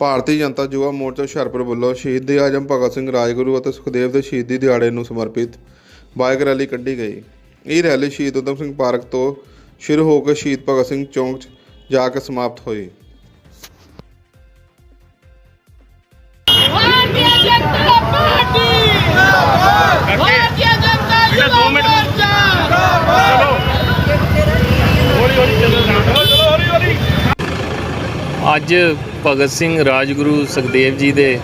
ਭਾਰਤੀ ਜਨਤਾ ਯੁਵਾ ਮੋਰਚਾ ਹੁਸ਼ਿਆਰਪੁਰ ਵੱਲੋਂ ਸ਼ਹੀਦ ਆਜਮ ਭਗਤ ਸਿੰਘ ਰਾਜਗੁਰੂ ਅਤੇ ਸੁਖਦੇਵ ਦੇ ਸ਼ਹੀਦੀ ਦਿਹਾੜੇ ਨੂੰ ਸਮਰਪਿਤ ਬਾਈਕ ਰੈਲੀ ਕੱਢੀ ਗਈ। ਇਹ ਰੈਲੀ ਸ਼ਹੀਦ ਊਧਮ ਸਿੰਘ ਪਾਰਕ ਤੋਂ ਸ਼ੁਰੂ ਹੋ ਕੇ ਸ਼ਹੀਦ ਭਗਤ ਸਿੰਘ ਚੌਂਕ 'ਚ ਜਾ ਕੇ ਸਮਾਪਤ ਹੋਈ। ਅੱਜ ਭਗਤ ਸਿੰਘ ਰਾਜਗੁਰੂ ਸੁਖਦੇਵ ਜੀ ਦੇ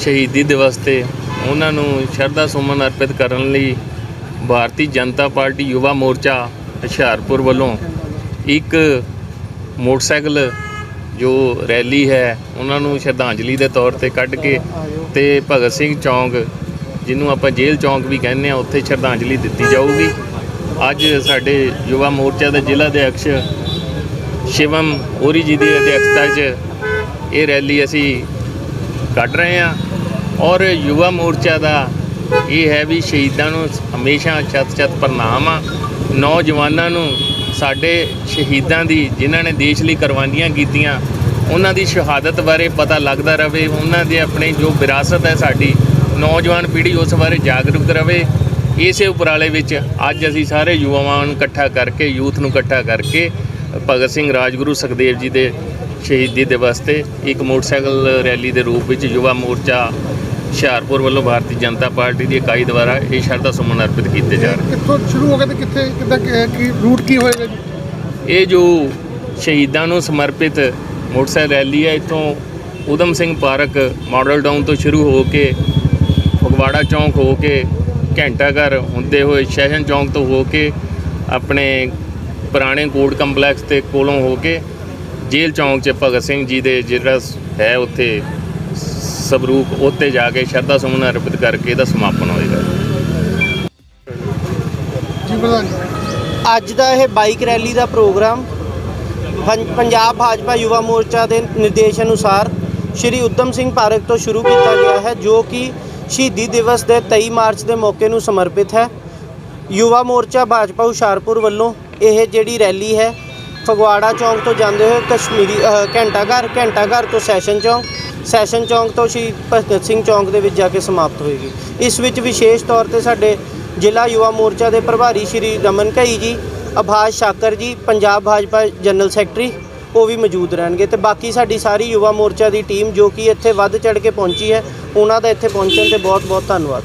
ਸ਼ਹੀਦੀ ਦਿਵਸ ਤੇ ਉਹਨਾਂ ਨੂੰ ਸ਼ਰਧਾ ਸੁਮਨ ਅਰਪਿਤ ਕਰਨ ਲਈ ਭਾਰਤੀ ਜਨਤਾ ਪਾਰਟੀ ਯੁਵਾ ਮੋਰਚਾ ਹੁਸ਼ਿਆਰਪੁਰ ਵੱਲੋਂ ਇੱਕ ਮੋਟਰਸਾਈਕਲ ਜੋ ਰੈਲੀ ਹੈ, ਉਹਨਾਂ ਨੂੰ ਸ਼ਰਧਾਂਜਲੀ ਦੇ ਤੌਰ ਤੇ ਕੱਢ ਕੇ ਤੇ ਭਗਤ ਸਿੰਘ ਚੌਂਕ, ਜਿਹਨੂੰ ਆਪਾਂ ਜੇਲ੍ਹ ਚੌਂਕ ਵੀ ਕਹਿੰਦੇ ਆ ਉੱਥੇ ਸ਼ਰਧਾਂਜਲੀ ਦਿੱਤੀ ਜਾਊਗੀ। ਅੱਜ ਸਾਡੇ ਯੁਵਾ ਮੋਰਚਾ ਦੇ ਜ਼ਿਲ੍ਹਾ ਦੇ ਅਧਿਕਸ਼ ਸ਼ਿਵਮ ਔਰੀ ਜੀ ਦੀ ਅਧਿਕਸ਼ਤਾ 'ਚ ਇਹ ਰੈਲੀ ਅਸੀਂ ਕੱਢ ਰਹੇ ਹਾਂ। ਔਰ ਯੁਵਾ ਮੋਰਚਾ ਦਾ ਇਹ ਹੈ ਵੀ ਸ਼ਹੀਦਾਂ ਨੂੰ ਹਮੇਸ਼ਾ ਛੱਤ-ਛੱਤ ਪ੍ਰਣਾਮ ਆ। ਨੌਜਵਾਨਾਂ ਨੂੰ ਸਾਡੇ ਸ਼ਹੀਦਾਂ ਦੀ ਜਿਨ੍ਹਾਂ ਨੇ ਦੇਸ਼ ਲਈ ਕੁਰਬਾਨੀਆਂ ਕੀਤੀਆਂ, ਉਹਨਾਂ ਦੀ ਸ਼ਹਾਦਤ ਬਾਰੇ ਪਤਾ ਲੱਗਦਾ ਰਹੇ ਉਹਨਾਂ ਦੇ ਆਪਣੇ ਜੋ ਵਿਰਾਸਤ ਹੈ ਸਾਡੀ, ਨੌਜਵਾਨ ਪੀੜ੍ਹੀ ਉਸ ਬਾਰੇ ਜਾਗਰੂਕ ਰਹੇ ਇਸੇ ਉਪਰਾਲੇ ਵਿੱਚ ਅੱਜ ਅਸੀਂ ਸਾਰੇ ਯੁਵਾਵਾਂ ਨੂੰ ਇਕੱਠਾ ਕਰਕੇ, ਯੂਥ ਨੂੰ ਇਕੱਠਾ ਕਰਕੇ ਭਗਤ ਸਿੰਘ ਰਾਜਗੁਰੂ ਸੁਖਦੇਵ ਜੀ ਦੇ ਸ਼ਹੀਦੀ ਦਿਵਸ ਤੇ ਇੱਕ ਮੋਟਰਸਾਈਕਲ ਰੈਲੀ ਦੇ ਰੂਪ ਵਿੱਚ ਯੁਵਾ ਮੋਰਚਾ ਹੁਸ਼ਿਆਰਪੁਰ ਵੱਲੋਂ ਭਾਰਤੀ ਜਨਤਾ ਪਾਰਟੀ ਦੀ ਇਕਾਈ ਦੁਆਰਾ ਇਹ ਸ਼ਰਧਾ ਸੁਮਨ ਅਰਪਿਤ ਕੀਤੇ ਜਾ ਰਹੇ ਕਿੱਥੋਂ ਸ਼ੁਰੂ ਹੋ ਗਿਆ ਤੇ ਕਿੱਥੇ ਕਿੱਦਾਂ ਕਿ- ਰੂਟ ਕੀ ਹੋਏਗਾ ਜੀ? ਇਹ ਜੋ ਸ਼ਹੀਦਾਂ ਨੂੰ ਸਮਰਪਿਤ ਮੋਟਰਸਾਈਕਲ ਰੈਲੀ ਹੈ ਇੱਥੋਂ Udham Singh park model town ਤੋਂ ਸ਼ੁਰੂ ਹੋ ਕੇ ਫਗਵਾੜਾ ਚੌਂਕ ਹੋ ਕੇ ਘੰਟਾ ਘਰ ਹੁੰਦੇ ਹੋਏ ਸੈਸ਼ਨ ਚੌਂਕ ਤੋਂ ਹੋ ਕੇ ਆਪਣੇ ਪੁਰਾਣੇ ਕੋਰਟ ਕੰਪਲੈਕਸ ਤੇ ਕੋਲੋਂ ਹੋ ਕੇ ਜੇਲ੍ਹ ਚੌਂਕ 'ਚ ਭਗਤ ਸਿੰਘ ਜੀ ਦੇ ਜਿਹੜਾ ਹੈ ਉੱਥੇ ਸਬਰੂਪ ਉੱਤੇ ਜਾ ਕੇ ਸ਼ਰਧਾ ਸੁਮਨ ਅਰਪਿਤ ਕਰਕੇ ਇਹਦਾ ਸਮਾਪਨ ਹੋਏਗਾ। ਜੀ ਪ੍ਰਧਾਨ ਅੱਜ ਦਾ ਇਹ ਬਾਈਕ ਰੈਲੀ ਦਾ ਪ੍ਰੋਗਰਾਮ ਪੰ- ਪੰਜਾਬ ਭਾਜਪਾ ਯੁਵਾ ਮੋਰਚਾ ਦੇ ਨਿਰਦੇਸ਼ ਅਨੁਸਾਰ ਸ਼੍ਰੀ ਉਦਮ ਸਿੰਘ ਪਾਰਕ ਤੋਂ ਸ਼ੁਰੂ ਕੀਤਾ ਗਿਆ ਹੈ, ਜੋ ਕਿ ਸ਼ਹੀਦੀ ਦਿਵਸ ਦੇ 23 ਮਾਰਚ ਦੇ ਮੌਕੇ ਨੂੰ ਸਮਰਪਿਤ ਹੈ। ਯੁਵਾ ਮੋਰਚਾ ਭਾਜਪਾ ਹੁਸ਼ਿਆਰਪੁਰ ਵੱਲੋਂ ਇਹ ਜਿਹੜੀ ਰੈਲੀ ਹੈ, ਫਗਵਾੜਾ ਚੌਂਕ ਤੋਂ ਜਾਂਦੇ ਹੋਏ ਕਸ਼ਮੀਰੀ ਘੰਟਾ ਘਰ ਘੰਟਾ ਘਰ ਤੋਂ ਸੈਸ਼ਨ ਚੌਂਕ ਸੈਸ਼ਨ ਚੌਂਕ ਤੋਂ ਸ਼ਹੀਦ ਭਗਤ ਸਿੰਘ ਚੌਂਕ ਦੇ ਵਿੱਚ ਜਾ ਕੇ ਸਮਾਪਤ ਹੋਏਗੀ। ਇਸ ਵਿੱਚ ਵਿਸ਼ੇਸ਼ ਤੌਰ ਤੇ ਸਾਡੇ ਜ਼ਿਲ੍ਹਾ ਯੁਵਾ ਮੋਰਚਾ ਦੇ ਪ੍ਰਭਾਰੀ ਸ਼੍ਰੀ ਰਮਨ ਘਈ ਜੀ ਅਭਾਸ਼ ਸ਼ਾਕਰ ਜੀ, ਪੰਜਾਬ ਭਾਜਪਾ ਜਨਰਲ ਸੈਕਟਰੀ ਉਹ ਵੀ ਮੌਜੂਦ ਰਹਿਣਗੇ ਤੇ ਬਾਕੀ ਸਾਡੀ ਸਾਰੀ ਯੁਵਾ ਮੋਰਚਾ ਦੀ ਟੀਮ ਜੋ ਕਿ ਇੱਥੇ ਵੱਧ ਚੜ ਕੇ ਪਹੁੰਚੀ ਹੈ, ਉਹਨਾਂ ਦਾ ਇੱਥੇ ਪਹੁੰਚਣ ਤੇ ਬਹੁਤ ਬਹੁਤ ਧੰਨਵਾਦ।